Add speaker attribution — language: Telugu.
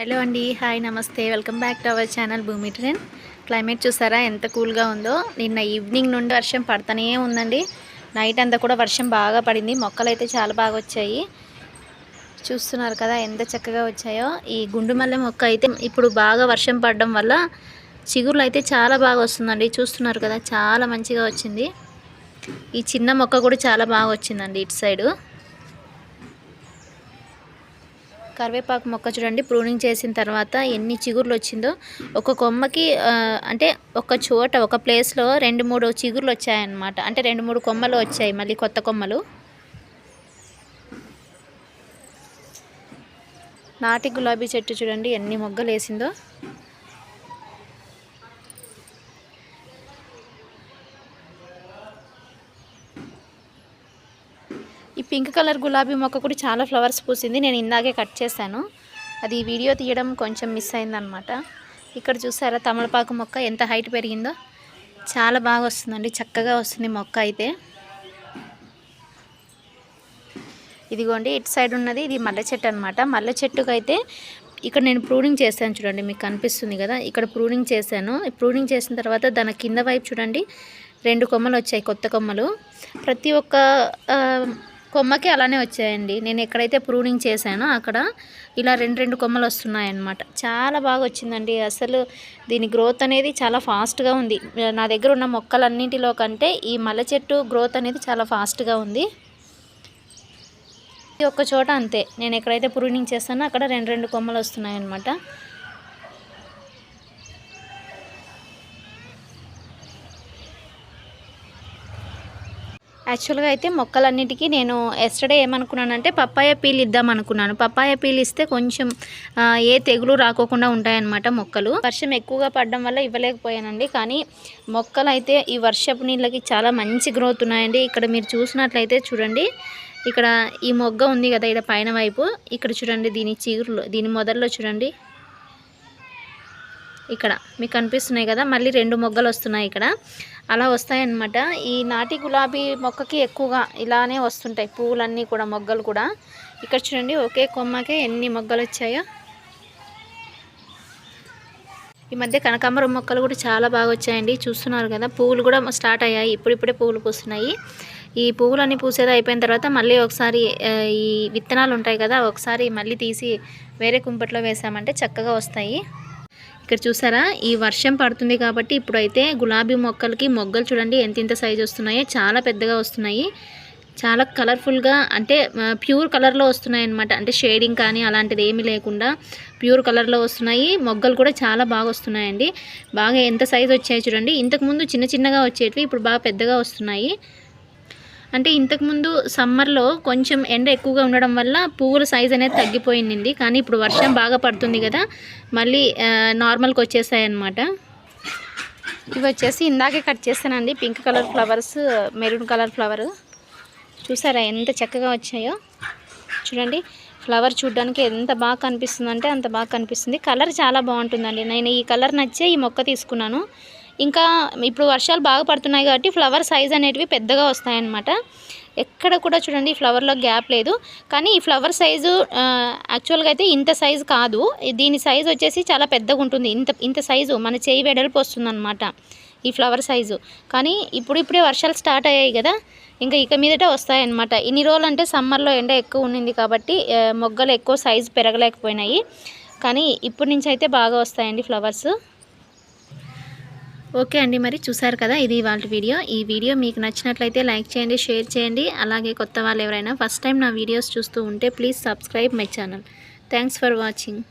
Speaker 1: హలో అండి హాయ్ నమస్తే. Welcome back to our channel Bhoomi train climate చూసారా? ఎంత కూల్గా ఉందో. నిన్న ఈవినింగ్ నుండి వర్షం పడుతూనే ఉందండి. నైట్ అంతా కూడా వర్షం బాగా పడింది. మొక్కలు అయితే చాలా బాగా వచ్చాయి. చూస్తున్నారు కదా ఎంత చక్కగా వచ్చాయో. ఈ గుండుమల్లె మొక్క అయితే ఇప్పుడు బాగా వర్షం పడడం వల్ల చిగురులు అయితే చాలా బాగా వస్తుందండి. చూస్తున్నారు కదా చాలా మంచిగా వచ్చింది. ఈ చిన్న మొక్క కూడా చాలా బాగా వచ్చిందండి ఇటు సైడు. కరివేపాకు మొక్క చూడండి ప్రూనింగ్ చేసిన తర్వాత ఎన్ని చిగుర్లు వచ్చిందో. ఒక కొమ్మకి అంటే ఒక చోట ఒక ప్లేస్లో రెండు మూడు చిగుర్లు వచ్చాయన్నమాట. అంటే రెండు మూడు కొమ్మలు వచ్చాయి మళ్ళీ కొత్త కొమ్మలు. నాటి గులాబీ చెట్టు చూడండి ఎన్ని మొగ్గలు వేసిందో పింక్ కలర్ గులాబీ మొక్క కూడా చాలా ఫ్లవర్స్ పూసింది. నేను ఇందాకే కట్ చేశాను. అది వీడియో తీయడం కొంచెం మిస్ అయిందనమాట ఇక్కడ చూసారా తమలపాకు మొక్క ఎంత హైట్ పెరిగిందో? చాలా బాగా వస్తుందండి. చక్కగా వస్తుంది మొక్క అయితే. ఇదిగోండి ఇటు సైడ్ ఉన్నది ఇది మల్లె చెట్టు అనమాట మల్లె చెట్టుకు అయితే ఇక్కడ నేను ప్రూనింగ్ చేశాను చూడండి మీకు కనిపిస్తుంది కదా. ఇక్కడ ప్రూనింగ్ చేశాను. ప్రూనింగ్ చేసిన తర్వాత దాని కింద వైపు చూడండి రెండు కొమ్మలు వచ్చాయి కొత్త కొమ్మలు. ప్రతి ఒక్క కొమ్మకి అలానే వచ్చాయండి. నేను ఎక్కడైతే ప్రూనింగ్ చేశానో అక్కడ ఇలా రెండు రెండు కొమ్మలు వస్తున్నాయి అన్నమాట చాలా బాగా వచ్చిందండి. అసలు దీని గ్రోత్ అనేది చాలా ఫాస్ట్గా ఉంది. నా దగ్గర ఉన్న మొక్కలన్నింటిలో కంటే ఈ మల్లె చెట్టు గ్రోత్ అనేది చాలా ఫాస్ట్గా ఉంది. ఈ ఒక్క చోట అంతే. నేను ఎక్కడైతే ప్రూనింగ్ చేస్తానో అక్కడ రెండు రెండు కొమ్మలు వస్తున్నాయన్నమాట. యాక్చువల్గా అయితే మొక్కలన్నిటికీ నేను ఎస్టర్డే ఏమనుకున్నానంటే పప్పాయ పీల్ ఇద్దాం అనుకున్నాను. పప్పాయ పీల్ ఇస్తే కొంచెం ఏ తెగులు రాకోకుండా ఉంటాయన్నమాట మొక్కలు. వర్షం ఎక్కువగా పడడం వల్ల ఇవ్వలేకపోయానండి. కానీ మొక్కలు అయితే ఈ వర్షపు నీళ్ళకి చాలా మంచి గ్రోత్ ఉన్నాయండి. ఇక్కడ మీరు చూసినట్లయితే చూడండి. ఇక్కడ ఈ మొగ్గ ఉంది కదా ఇక్కడ పైన వైపు. ఇక్కడ చూడండి దీని చిగురులో దీని మొదల్లో చూడండి. ఇక్కడ. మీకు కనిపిస్తున్నాయి కదా? మళ్ళీ రెండు మొగ్గలు వస్తున్నాయి ఇక్కడ. అలా వస్తాయన్నమాట. ఈ నాటి గులాబీ మొక్కకి ఎక్కువగా ఇలానే వస్తుంటాయి. పువ్వులన్నీ కూడా మొగ్గలు కూడా. ఇక్కడ చూడండి ఒకే కొమ్మకే ఎన్ని మొగ్గలు వచ్చాయో. ఈ మధ్య కనకాంబరం మొక్కలు కూడా చాలా బాగా వచ్చాయండి. చూస్తున్నారు కదా? పువ్వులు కూడా స్టార్ట్ అయ్యాయి. ఇప్పుడిప్పుడే పువ్వులు పూస్తున్నాయి. ఈ పువ్వులన్నీ పూసేది అయిపోయిన తర్వాత మళ్ళీ ఒకసారి ఈ విత్తనాలు ఉంటాయి కదా? ఒకసారి మళ్ళీ తీసి వేరే కుంపట్లో వేసామంటే చక్కగా వస్తాయి. ఇక్కడ చూసారా? ఈ వర్షం పడుతుంది కాబట్టి ఇప్పుడైతే గులాబీ మొక్కలకి మొగ్గలు చూడండి ఎంత ఇంత సైజు వస్తున్నాయో. చాలా పెద్దగా వస్తున్నాయి. చాలా కలర్ఫుల్గా అంటే ప్యూర్ కలర్లో వస్తున్నాయి అనమాట అంటే షేడింగ్ కానీ అలాంటిది ఏమీ లేకుండా ప్యూర్ కలర్లో వస్తున్నాయి. మొగ్గలు కూడా చాలా బాగా వస్తున్నాయండి. బాగా ఎంత సైజు వచ్చాయి చూడండి. ఇంతకుముందు చిన్న చిన్నగా వచ్చేటివి ఇప్పుడు బాగా పెద్దగా వస్తున్నాయి. అంటే ఇంతకుముందు సమ్మర్లో కొంచెం ఎండ ఎక్కువగా ఉండడం వల్ల పువ్వుల సైజ్ అనేది తగ్గిపోయింది. కానీ ఇప్పుడు వర్షం బాగా పడుతుంది కదా మళ్ళీ నార్మల్కి వచ్చేసాయి అన్నమాట ఇవి వచ్చేసి ఇందాకే కట్ చేస్తానండి pink colour flowers maroon colour flower. చూసారా ఎంత చక్కగా వచ్చాయో? చూడండి ఫ్లవర్ చూడడానికి ఎంత బాగా కనిపిస్తుంది అంటే అంత బాగా కనిపిస్తుంది. కలర్ చాలా బాగుంటుందండి. నేను ఈ కలర్ నచ్చే ఈ మొక్క తీసుకున్నాను. ఇంకా ఇప్పుడు వర్షాలు బాగా పడుతున్నాయి కాబట్టి ఫ్లవర్ సైజ్ అనేటివి పెద్దగా వస్తాయన్నమాట. ఎక్కడ కూడా చూడండి ఈ ఫ్లవర్లో గ్యాప్ లేదు. కానీ ఈ ఫ్లవర్ సైజు యాక్చువల్గా అయితే ఇంత సైజు కాదు. దీని సైజు వచ్చేసి చాలా పెద్దగా ఉంటుంది. ఇంత ఇంత సైజు మన చేయి వెడల్పు వస్తుందన్నమాట ఈ ఫ్లవర్ సైజు. కానీ ఇప్పుడు ఇప్పుడే వర్షాలు స్టార్ట్ అయ్యాయి కదా ఇంకా ఇక మీదట వస్తాయన్నమాట. ఇన్ని రోజులు అంటే సమ్మర్లో ఎండ ఎక్కువ ఉండింది కాబట్టి మొగ్గలు ఎక్కువ సైజు పెరగలేకపోయినాయి. కానీ ఇప్పటి నుంచి అయితే బాగా వస్తాయండి ఫ్లవర్స్. ఓకే అండి మరి చూసారు కదా ఇది వాళ్ళ వీడియో. ఈ వీడియో మీకు నచ్చినట్లయితే లైక్ చేయండి షేర్ చేయండి. అలాగే కొత్త వాళ్ళు ఎవరైనా ఫస్ట్ టైం నా వీడియోస్ చూస్తూ ఉంటే please subscribe my channel. Thanks for watching.